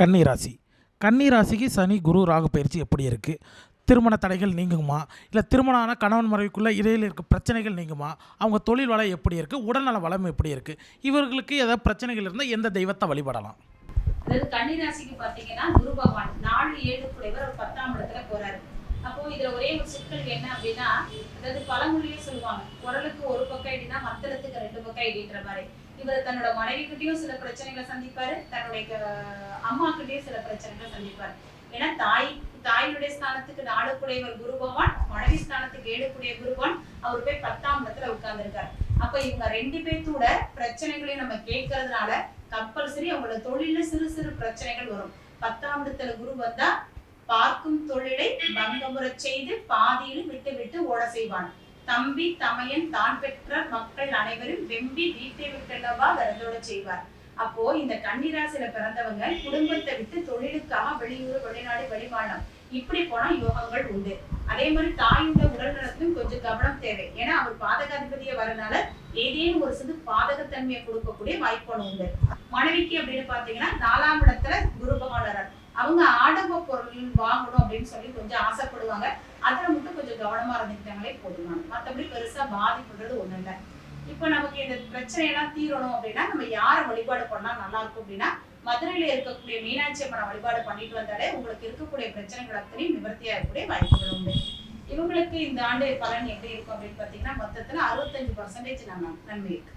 கன்னி ராசி கன்னி ராசிக்கு சனி குரு ராகு பயிற்சி எப்படி இருக்குது திருமண தடைகள் நீங்குமா? இல்லை திருமணம் ஆன கணவன் மறைவுக்குள்ளே இடையில் இருக்க பிரச்சனைகள் நீங்குமா? அவங்க தொழில் வளம் எப்படி இருக்குது உடல்நல வளம் எப்படி இருக்குது இவர்களுக்கு ஏதாவது பிரச்சனைகள் இருந்தால் எந்த தெய்வத்தை வழிபடலாம்? அதாவது கன்னிராசிக்கு பார்த்தீங்கன்னா குரு பகவான் நாலு ஏழு குடைவர் பத்தாம் இடத்துல போறாரு. அப்போ இதுல ஒரே ஒரு சிக்கல் என்ன அப்படின்னா அதாவது பழமொழியே சொல்லுவாங்க குரலுக்கு ஒரு பக்கம் ஐடினா மத்தளத்துக்கு ரெண்டு பக்கம் ஐடின்ற மாதிரி. இவர் தன்னோட மனைவி கிட்டயும் சில பிரச்சனைகளை சந்திப்பாரு தன்னுடைய அம்மா கிட்டயும் சில பிரச்சனைகளை சந்திப்பாரு. ஏன்னா தாய் தாயினுடைய ஸ்தானத்துக்கு நாலு குரு பகவான் மனைவி ஸ்தானத்துக்கு ஏழு குடைய அவர் போய் பத்தாம் இடத்துல உட்கார்ந்துருக்காரு. அப்ப இவங்க ரெண்டு பேர்த்தோட பிரச்சனைகளையும் நம்ம கேட்கறதுனால கம்பல்சரி அவங்களோட தொழில சிறு சிறு பிரச்சனைகள் வரும். பத்தாம் இடத்துல குரு வந்தா பார்க்கும் தொழிலை பங்கமுறை செய்து பாதியிலும் விட்டு விட்டு ஓட செய்வான். தம்பி தமையன் தான் பெற்ற மக்கள் அனைவரும் வெம்பி வீட்டை விட்டல்லவா விரதோட செய்வார். அப்போ இந்த கன்னிராசியில பிறந்தவங்க குடும்பத்தை விட்டு தொழிலுக்காக வெளியூர் வெளிநாடு வெளிமாநிலம் இப்படி போனா யோகங்கள் உண்டு. அதே மாதிரி தாயுடைய உடல் நலத்திலும் கொஞ்சம் கவனம் தேவை. ஏன்னா அவர் பாதகாதிபதியை வரனால ஏதேனும் ஒரு சிறு பாதகத்தன்மையை கொடுக்கக்கூடிய வாய்ப்பு உண்டு. மனைவிக்கு அப்படின்னு பாத்தீங்கன்னா நாலாம் இடத்துல குரு பகவான் வர்றார். அவங்க ஆடம்ப பொருள் வாங்கணும் அப்படின்னு சொல்லி கொஞ்சம் ஆசைப்படுவாங்க. அதுல மட்டும் கொஞ்சம் கவனமா இருந்துக்கிட்டாங்களே போதுமான மற்றபடி பெருசா பாதிப்புன்றது ஒண்ணு இல்லை இப்ப நமக்கு இந்த பிரச்சனை எல்லாம் தீரணும் அப்படின்னா நம்ம யாரை வழிபாடு பண்ணா நல்லா இருக்கும் அப்படின்னா மதுரையில இருக்கக்கூடிய மீனாட்சி அம்மனை வழிபாடு பண்ணிட்டு வந்தாலே உங்களுக்கு இருக்கக்கூடிய பிரச்சனைகள் அத்தனையும் நிவர்த்தியா இருக்கக்கூடிய வாய்ப்புகள் உண்டு. இவங்களுக்கு இந்த ஆண்டு பலன் எப்படி இருக்கும் அப்படின்னு பாத்தீங்கன்னா மொத்தத்துல அறுபத்தஞ்சு பர்சன்டேஜ் நம்ம நன்மை இருக்கு.